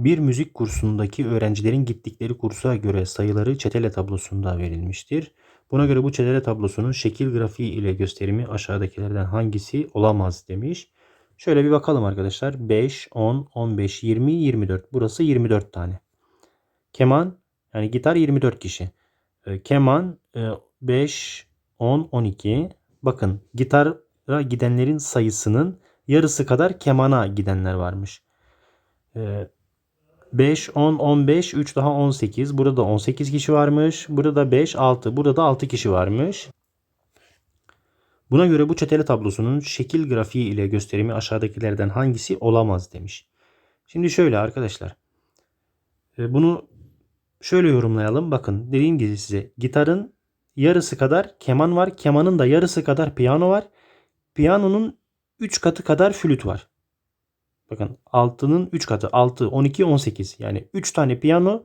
Bir müzik kursundaki öğrencilerin gittikleri kursa göre sayıları çetele tablosunda verilmiştir. Buna göre bu çetele tablosunun şekil grafiği ile gösterimi aşağıdakilerden hangisi olamaz demiş. Şöyle bir bakalım arkadaşlar. 5, 10, 15, 20, 24. Burası 24 tane. Keman yani gitar 24 kişi. Ee, Keman e, 5, 10, 12. Bakın gitara gidenlerin sayısının yarısı kadar kemana gidenler varmış. Ee, 5, 10, 15, 3 daha 18. Burada 18 kişi varmış. Burada 5, 6. Burada da 6 kişi varmış. Buna göre bu çetele tablosunun şekil grafiği ile gösterimi aşağıdakilerden hangisi olamaz demiş. Şimdi şöyle arkadaşlar. E, Bunu şöyle yorumlayalım. Bakın dediğim gibi size gitarın yarısı kadar keman var. Kemanın da yarısı kadar piyano var. Piyanonun 3 katı kadar flüt var. Bakın 6'nın 3 katı 6, 12, 18. Yani 3 tane piyano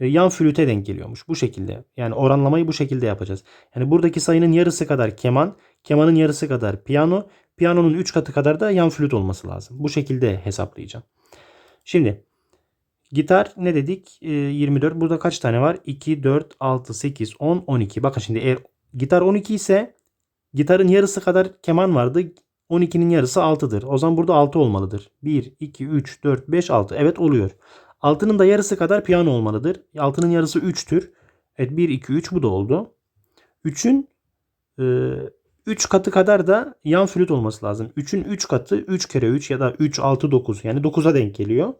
e, yan flüte denk geliyormuş. Bu şekilde. Yani oranlamayı bu şekilde yapacağız. Yani buradaki sayının yarısı kadar keman, kemanın yarısı kadar piyano, piyanonun 3 katı kadar da yan flüt olması lazım. Bu şekilde hesaplayacağım. Şimdi gitar ne dedik? E, 24. Burada kaç tane var? 2, 4, 6, 8, 10, 12. Bakın şimdi eğer gitar 12 ise gitarın yarısı kadar keman vardı. 12'nin yarısı 6'dır. O zaman burada 6 olmalıdır. 1, 2, 3, 4, 5, 6. Evet oluyor. 6'nın da yarısı kadar piyano olmalıdır. 6'nın yarısı 3'tür. Evet 1, 2, 3 bu da oldu. 3'ün 3 katı kadar da yan flüt olması lazım. 3'ün 3 katı 3 kere 3 ya da 3, 6, 9 yani 9'a denk geliyor.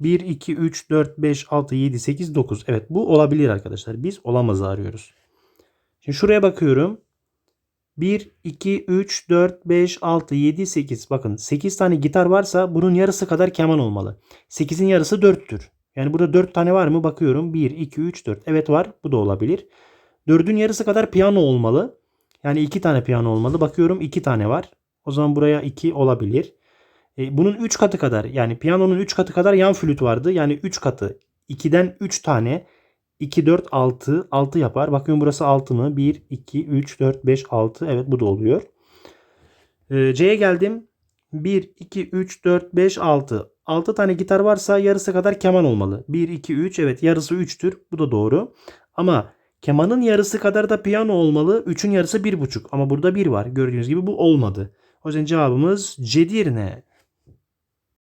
1, 2, 3, 4, 5, 6, 7, 8, 9. Evet bu olabilir arkadaşlar. Biz olamazı arıyoruz. Şimdi şuraya bakıyorum. 1, 2, 3, 4, 5, 6, 7, 8. Bakın 8 tane gitar varsa bunun yarısı kadar keman olmalı. 8'in yarısı 4'tür. Yani burada 4 tane var mı? Bakıyorum. 1, 2, 3, 4. Evet var. Bu da olabilir. 4'ün yarısı kadar piyano olmalı. Yani 2 tane piyano olmalı. Bakıyorum 2 tane var. O zaman buraya 2 olabilir. E, bunun 3 katı kadar yani piyanonun 3 katı kadar yan flüt vardı. Yani 3 katı. 2'den 3 tane 2, 4, 6. 6 yapar. Bakıyorum burası 6 mı? 1, 2, 3, 4, 5, 6. Evet bu da oluyor. Ee, C'ye geldim. 1, 2, 3, 4, 5, 6. 6 tane gitar varsa yarısı kadar keman olmalı. 1, 2, 3. Evet yarısı 3'tür. Bu da doğru. Ama kemanın yarısı kadar da piyano olmalı. 3'ün yarısı 1,5. Ama burada 1 var. Gördüğünüz gibi bu olmadı. O yüzden cevabımız C'dir ne?